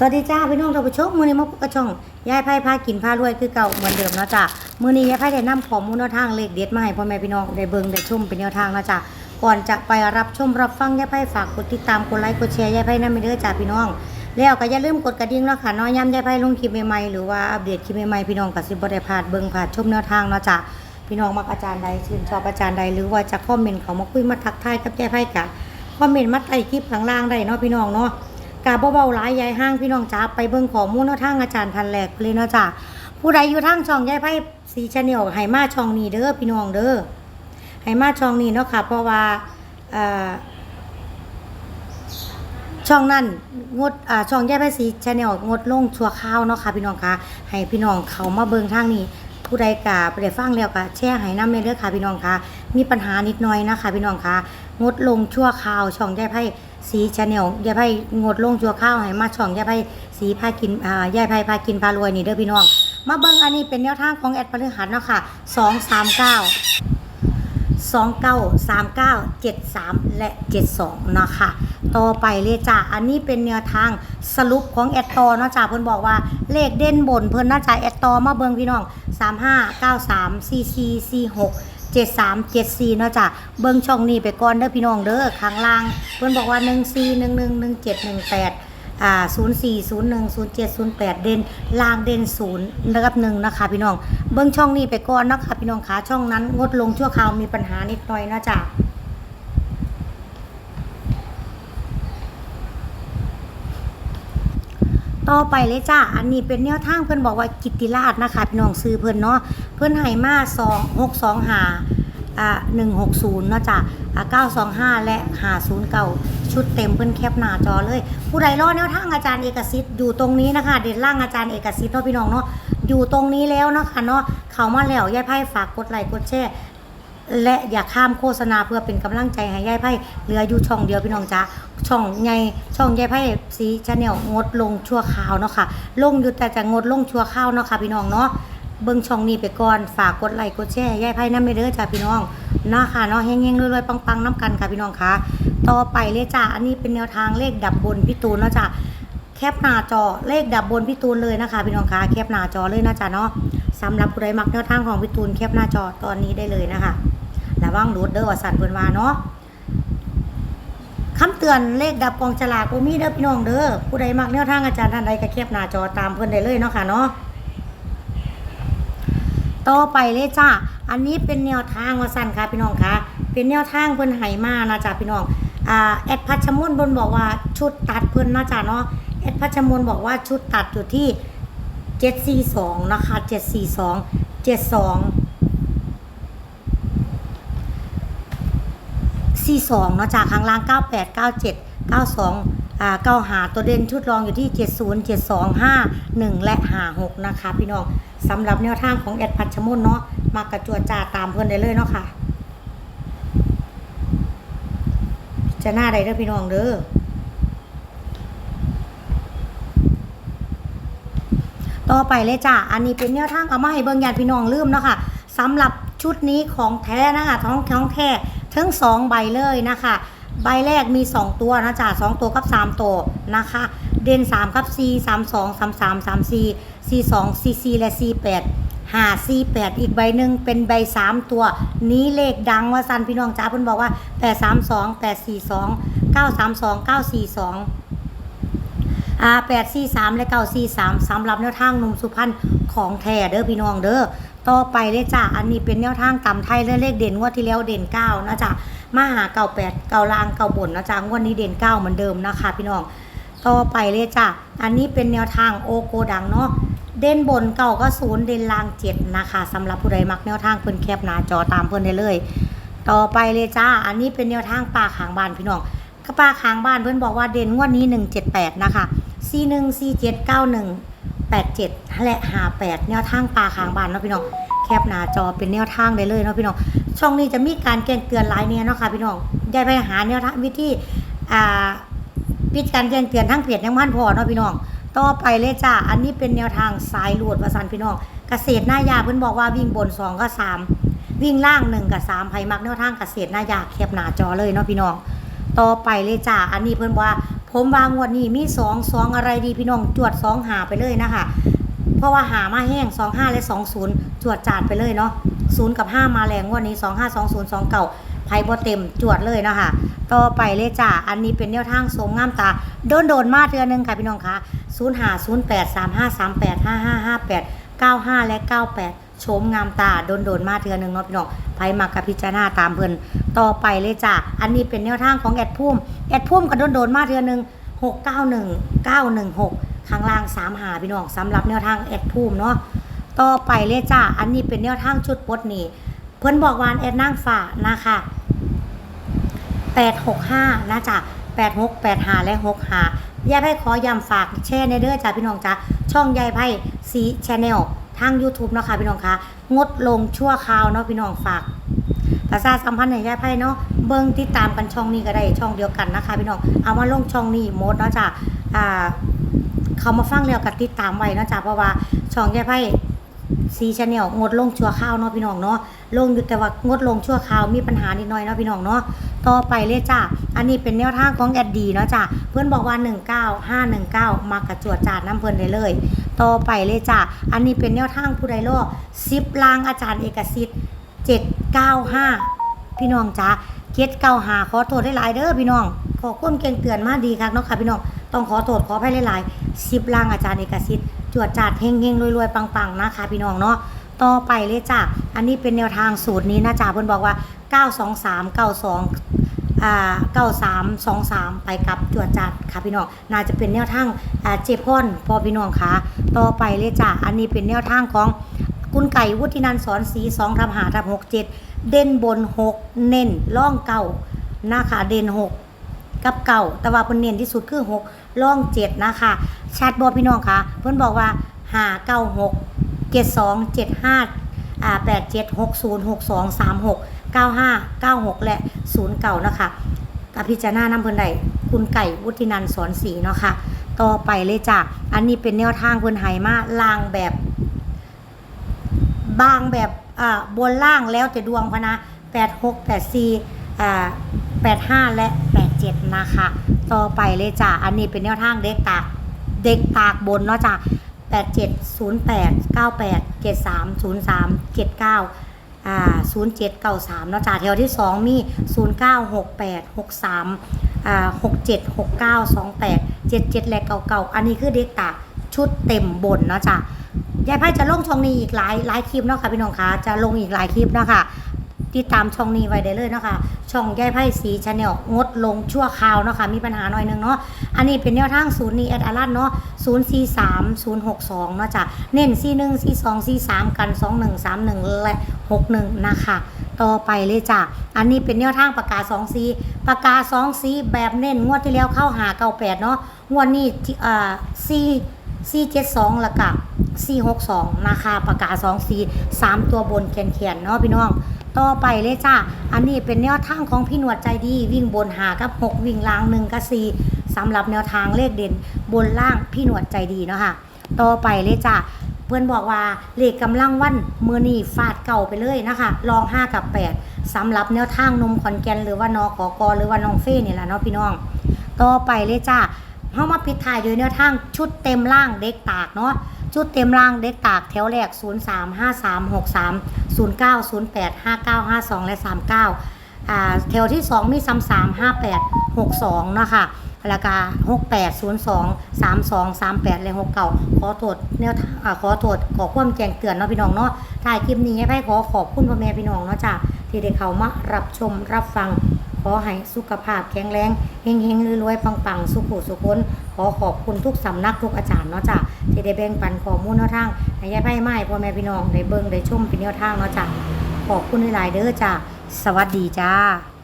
สวัสดีจ้าพี่น้องท่านผู้ชมมือนี้มาพบกับช่องยายไพ่พากินพารวยคือเก่าเหมือนเดิมนะจ้ะมื้อนี้ยายไพ่ได้นำข้อมูลแนวทางเลขเด็ดมาให้พ่อแม่พี่น้องได้เบิ่งได้ชมเป็นแนวทางนะจ้ะก่อนจะไปรับชมรับฟังยายไพ่ฝากกดติดตามกดไลค์กดแชร์ยายไพ่นำไปเด้อจ้าพี่น้อง แล้วก็อย่าลืมกดกระดิ่งเนาะค่ะนาะย้ำยายไพ่ลงคลิปใหม่ๆหรือว่าอัปเดตคลิปใหม่ๆพี่น้องก็สิบได้พลาดเบิ่งพลาดชมแนวทางนะจ้ะพี่น้องมักอาจารย์ใดชื่นชอบอาจารย์ใดหรือว่าจะคอมเมนต์เขามาคุยมาทักทายกับยายไพ่กะคอมเมนต์มาใต้คลิปข้างล่างได้เนาะพี่น้องเนาะ กาเบาๆหลายยายห้างพี่น้องจ้าไปเบิ่งข้อมูลเนาะทางอาจารย์ทันแหลกเลยเนาะจ้าผู้ใดอยู่ทางช่องยายไพ่สีชาแนลให้มาช่องนี้เด้อพี่น้องเด้อให้มาช่องนี้เนาะค่ะ เพราะว่าอ่อช่องนั้นงดอ่าช่องยายไพ่สีชาแนลงดลงชั่วคราวเนาะค่ะพี่น้องค่ะให้พี่น้องเขามาเบิ่งทางนี้ ผู้ใดกาไปได้ฟังแล้วก็แชร์ให้น้ำเด้อค่ะพี่น้องค่ะมีปัญหานิดหน่อยนะคะพี่น้องค่ะงดลงชั่วคราวช่องยายไพ่ สีชาแนลยายไพ่งดลงชั่วคราวให้มาช่องยายไพ่สีพากินอ่ายายไพ่พากินพารวยนี่เด้อพี่น้อง มาเบิ่งอันนี้เป็นแนวทางของแอดพฤหัสเนาะค่ะ239 29 39 73และ72นะคะ ต่อไปเลยจ้ะอันนี้เป็นแนวทางสรุปของแอดตอเนาะจ้ะเพิ่นบอกว่าเลขเด่นบนเพิ่นน่าจะแอดตอมาเบิ่งพี่น้อง35 93 44 46 73 74เนาะจ้ะเบิ่งช่องนี้ไปก่อนเด้อพี่น้องเด้อข้างล่าง เพิ่นบอกว่า 14 11 17 18อ่า04 01 07 08 เด่นล่างเด่น0นะครับหนึ่งนะคะพี่น้อง เบิ้งช่องนี้ไปก่อนนะคะพี่น้องขาช่องนั้นงดลงชั่วคราวมีปัญหานิดหน่อยนะจ๊ะ ต่อไปเลยจ้าอันนี้เป็นแนวทางเพื่อนบอกว่ากิติราชนะคะพี่น้องซื้อเพื่อนเนาะเพื่อนให้มาสองหกสองหาอ่าหนึ่งหกศูนย์เนาะจ้ะอ่าเก้าสองห้าและหาศูนย์เก่าชุดเต็มเพื่อนแคปหน้าจอเลย ผู้ใดรอดแนวทางอาจารย์เอกสิทธิ์อยู่ตรงนี้นะคะ เด่นล่างอาจารย์เอกสิทธิ์เนาะพี่น้องเนาะอยู่ตรงนี้แล้วเนาะค่ะเนาะเขามาแล้วยายไพ่ฝากกดไลค์กดแชร์ และอย่าข้ามโฆษณาเพื่อเป็นกำลังใจให้ยายไพ่เหลืออยู่ช่องเดียวพี่น้องจ้าช่องใหญ่ช่องยายไพ่สีชาแนลงดลงชั่วคราวเนาะค่ะลงอยู่แต่จะงดลงชั่วคราวเนาะค่ะพี่น้องเนาะเบิ่งช่องนี้ไปก่อนฝากกดไลค์กดแชร์ยายไพ่น้ำไปเด้อจ้าพี่น้องเนาะค่ะเนาะเฮงๆรวยๆปังๆน้ำกันค่ะพี่น้องค่ะต่อไปเลยจ้าอันนี้เป็นแนวทางเลขดับบนพี่ตูนเนาะจ้าแคปหน้าจอเลขดับบนพี่ตูนเลยนะคะพี่น้องคะแคปหน้าจอเลยนะจ้าเนาะสำหรับผู้ใดมักแนวทางของพี่ตูนแคปหน้าจอตอนนี้ได้เลยนะคะ ระวังรูดเด้อว่าสัตว์เพิ่นว่าเนาะคำเตือนเลขดับกองฉลากบ่มีเด้อพี่น้องเด้อผู้ใดมักแนวทางอาจารย์ท่านใดก็แคปหน้าจอตามเพิ่นได้เลยเนาะค่ะเนาะต่อไปเลยจ้า อันนี้เป็นแนวทางว่าสั่นค่ะพี่น้องค่ะเป็นแนวทางเพิ่นให้มานะจ้าพี่น้อง อ่าแอดพัชรมนต์เพิ่นบอกว่าชุดตัดเพิ่นนะจ้าเนาะ แอดพัชรมนต์บอกว่าชุดตัดอยู่ที่ 742 นะคะ 742 72 สี่สองเนาะจากข้างล่างเก้าแปดเก้าเจ็ดเก้าสองอ่าเก้าหาตัวเด่นชุดรองอยู่ที่เจ็ดศูนย์เจ็ดสองห้าหนึ่งและหาหกนะคะพี่น้องสำหรับแนวทางของแอดพัชมุนเนาะมากระจวจ่าตามเพื่อนได้เลยเนาะค่ะจะหน้าใดเด้อพี่น้องเด้อต่อไปเลยจ้ะ อันนี้เป็นแนวทางเอามาให้เบิ่งญาติพี่น้องลืมเนาะค่ะสำหรับชุดนี้ของแท้นะคะท้องท้องแท้ ทั้งสองใบเลยนะคะ ใบแรกมี 2 ตัวนะจ๊ะ2ตัวกับ 3 ตัวนะคะ เด่น3กับ4 3 2 3 3 3 4 4 2 4 4และ4 8 5 4 8อีกใบหนึ่งเป็นใบ3ตัว นี้เลขดังว่าซันพี่น้องจ้าเพิ่นบอกว่า8 3 2 8 4 2 9 3 2 9 4 2อ่าแปดสี่สามและเก้าสี่สามสำหรับแนวทางหนุ่มสุพรรณของแท้เด้อพี่น้องเด้อ ต่อไปเลยจ้ะอันนี้เป็นแนวทางตำไทยและเลขเด่นงวดที่แล้วเด่นเก้านะจ๊ะมาหาเก้าแปดเก้าลางเก้าบนนะจ๊ะงวดนี้เด่นเก้าเหมือนเดิมนะคะพี่น้องต่อไปเลยจ้ะอันนี้เป็นแนวทางโอโกดังเนาะเด่นบนเก่าก็ศูนย์เด่นล่างเจ็ดนะคะสำหรับผู้ใดมักแนวทางเพิ่นแคบหน้าจอตามเพิ่นได้เลย ต่อไปเลยจ้าอันนี้เป็นแนวทางปลาขางบ้านพี่น้องก็ปลาขางบ้านเพื่อนบอกว่าเด่นงวดนี้178นะคะ41 47 91 87และ58แนวทางปลาขางบานเนาะพี่น้องแคปหน้าจอเป็นแนวทางได้เลยเนาะพี่น้องช่องนี้จะมีการแจ้งเตือนหลายเนี่เนาะค่ะพี่น้องยายไปหาแนวทางวิธีอ่าวิธีการแจ้งเตือนทั้งเพจทั้งบ้านพอเนาะพี่น้องต่อไปเลยจ้าอันนี้เป็นแนวทางสายหลวดประสันพี่น้องเกษตรหน้ายาเพิ่นบอกว่าวิ่งบนสองก็สามวิ่งล่างหนึ่งกับสามไผมักแนวทางเกษตรหน้ายาแคบหน้าจอเลยเนาะพี่น้องต่อไปเลยจ้าอันนี้เพิ่นบอกว่า ผมวางวดนี้มีสองสองอะไรดีพี่น้องจวดสองหาไปเลยนะคะเพราะว่าหามาแห้งสองห้าและสองศูนย์จวดจาดไปเลยเนาะศูนย์กับห้ามาแรงงวดนี้สองห้าสองศูนย์สองเก่าไพ่บ่เต็มจวดเลยนะคะต่อไปเลยจ้าอันนี้เป็นแนวทางสมงามตา โดนโดนมาเทือหนึงค่ะพี่น้องคะศูนย์หาศูนย์แปดสามห้าสามแปดห้าห้าห้าแปดเก้าห้าและเก้าแปด โฉมงามตาโดนโดนมาเทือหนึงเนาะพี่น้องไพมากับพิจารณาตามเพิ่นต่อไปเลยจ้าอันนี้เป็นแนวทางของแอดพุ่มแอดพุ่มก็โดนโดนมาเทือหนึงหกเก้าหนึ่งเก้าหนึ่งหกข้างล่างสามหาพี่น้องสำหรับแนวทางแอดพุ่มเนาะต่อไปเลยจ้าอันนี้เป็นแนวทางชุดปดนี่เพิ่นบอกวาแอดนั่งฝ่านะคะ865นะจ้ะ86 85และ65ยายไพ่ขอย้ำฝากแชร์ในเด้อจ้าพี่น้องจ้าช่องยายไพ่สีแชนแนล ทาง YouTube เนาะค่ะพี่น้องคะงดลงชั่วคราวเนาะพี่น้องฝากประชาสัมพันธ์ในยายไพ่เนาะเบิ่งติดตามกันช่องนี้ก็ได้ช่องเดียวกันนะคะพี่น้องเอามาลงช่องนี้หมดเนาะจ้ะอ่าเขามาฟังแล้วก็ติดตามไว้เนาะจ้ะเพราะว่าช่องแย่ไพ่ซีชาแนลงดลงชั่วข้าวเนาะพี่น้องเนาะลงอยู่แต่ว่างดลงชั่วคราวมีปัญหานิดหน่อยเนาะพี่น้องเนาะต่อไปเลยจ้ะอันนี้เป็นแนวทางของแอดดีเนาะจ้ะเพื่อนบอกว่า 19519 มากระจวดจาดน้ำเพิ่นได้เลย ต่อไปเลยจ้ะ อันนี้เป็นแนวทางผู้ใดโลกซิปลางอาจารย์เอกสิทธิ์795พี่น้องจ้ะเจ็ดเก้าหาขอโทษได้หลายๆเด้อพี่น้อง ขอความเก่งเตือนมาดีครับเนาะค่ะพี่น้อง ต้องขอโทษขออภัยหลายๆสิบล่างอาจารย์เอกสิทธิ์จวดจาดเฮงเฮงรวยๆปังๆนะคะพี่น้องเนาะต่อไปเลยจ้ะ อันนี้เป็นแนวทางสูตรนี้นะจ๊ะเพิ่นบอกว่า 923 92 อ่า9323ไปกับจวดจัดค่ะพี่น้องน่าจะเป็นแนวทางอ่าเจพอนพอพี่น้องคะต่อไปเลยจ้ะอันนี้เป็นแนวทางของคุณไก่วุฒินันสอนสีสองทับหาทับหกเจ็ดเด่นบนหกเน้นล่องเก่านะคะเด่นหกกับเก่า แต่ว่าเพิ่นเน้นที่สุดคือหกล่องเจ็ดนะคะชัดบอพี่น้องคะเพิ่นบอกว่าหาเก้าหกเจ็ดสองเจ็ดห้าอ่าแปดเจ็ดหกศูนย์หกสองสามหก เก้าห้าเก้าหกและศูนย์เก่านะคะกับพิจารณานำเพิ่นใดคุณไก่วุฒินันท์สอนสีเนาะค่ะต่อไปเลยจ้ะอันนี้เป็นแนวทางเพิ่นให้มาลางแบบ บางแบบอ่าบนล่างแล้วแต่ดวงพะนะ8 6 8 4อ่า8 5 และ 8 7 นะคะ ต่อไปเลยจ้ะอันนี้เป็นแนวทางเด็กตากเด็กตากบนเนาะจ้ะ87 08 98 73 03 79 8 9 8 7 3 0 3 7 9อ่า0 7 9 3เนาะจ้าแถวที่2มี0 9 6 8 6 3อ่า6 7 6 9 2 8 7 7และเก่าๆอันนี้คือเด็กตากชุดเต็มบนเนาะจ้ายายไพ่จะลงช่องนี้อีกหลายหลายคลิปเนาะค่ะพี่น้องคะจะลงอีกหลายคลิปเนาะค่ะ ติดตามช่องนี้ไว้ได้เลยเนาะค่ะช่องยายไพ่สีชาแนลงดลงชั่วคราวเนาะค่ะมีปัญหาหน่อยนึงเนาะอันนี้เป็นแนวทางศูนย์นี้แอดอารันเนาะศูนย์สี่สามศูนย์หกสองเนาะจ้ะเน้นสี่หนึ่งสี่สองสี่สามกันสองหนึ่งสามหนึ่งและหกหนึ่งนะคะต่อไปเลยจ้ะ อันนี้เป็นแนวทางปากกาสองสีปากกาสองสีแบบเน้นงวดที่แล้วเข้าหาเก้าแปดเนาะ งวดนี้ที่อ่าสี่472แล้วก็462นะคะปากกา2 4 3ตัวบนแขนๆเนาะพี่น้อง ต่อไปเลยจ้าอันนี้เป็นแนวทางของพี่หนวดใจดี วิ่งบนหากับ 6 วิ่งล่าง1กับ4สำหรับแนวทางเลขเด่นบนล่างพี่หนวดใจดีเนาะค่ะต่อไปเลยจ้าเพื่อนบอกว่าเลขกำลังวันมือนี่ฟาดเก่าไปเลยนะคะลอง 5 กับ 8สำหรับแนวทางนมขอนแก่นหรือว่านอกอกอหรือว่าน้องเฟ่นี่แหละเนาะพี่น้อง ต่อไปเลยจ้าเข้ามาปิดท้ายด้วยแนวทางชุดเต็มล่างเด็กตากเนาะ ชุดเต็มล่างเด็กตากแถวแรก 0 3 5 3 6 3 0 9 0 8 5 9 5 2 และ 39อ่าแถวที่ 2 มี3 3 5 8 6 2เนาะค่ะแล้วก็6 8 0 2 3 2 3 8และ6เก่าขอโทษแนวทางอ่าขอโทษขอความแจ้งเตือนเนาะพี่น้องเนาะถ่ายคลิปนี้ให้พี่ขอขอบคุณพ่อแม่พี่น้องเนาะจ้ะ ที่ได้เข้ามารับชมรับฟัง ขอให้สุขภาพแข็งแรงเฮงเฮงรวยๆปังๆ สุขุสุขนขอขอบคุณทุกสำนักทุกอาจารย์เนาะจ้ะที่ได้แบ่งปันข้อมูลแนวทางให้ยายไพ่ไม้พ่อแม่พี่น้องได้เบิ่งได้ชมเป็นแนวทางเนาะจ้ะขอบคุณหลายๆเด้อจ้ะสวัสดีจ้า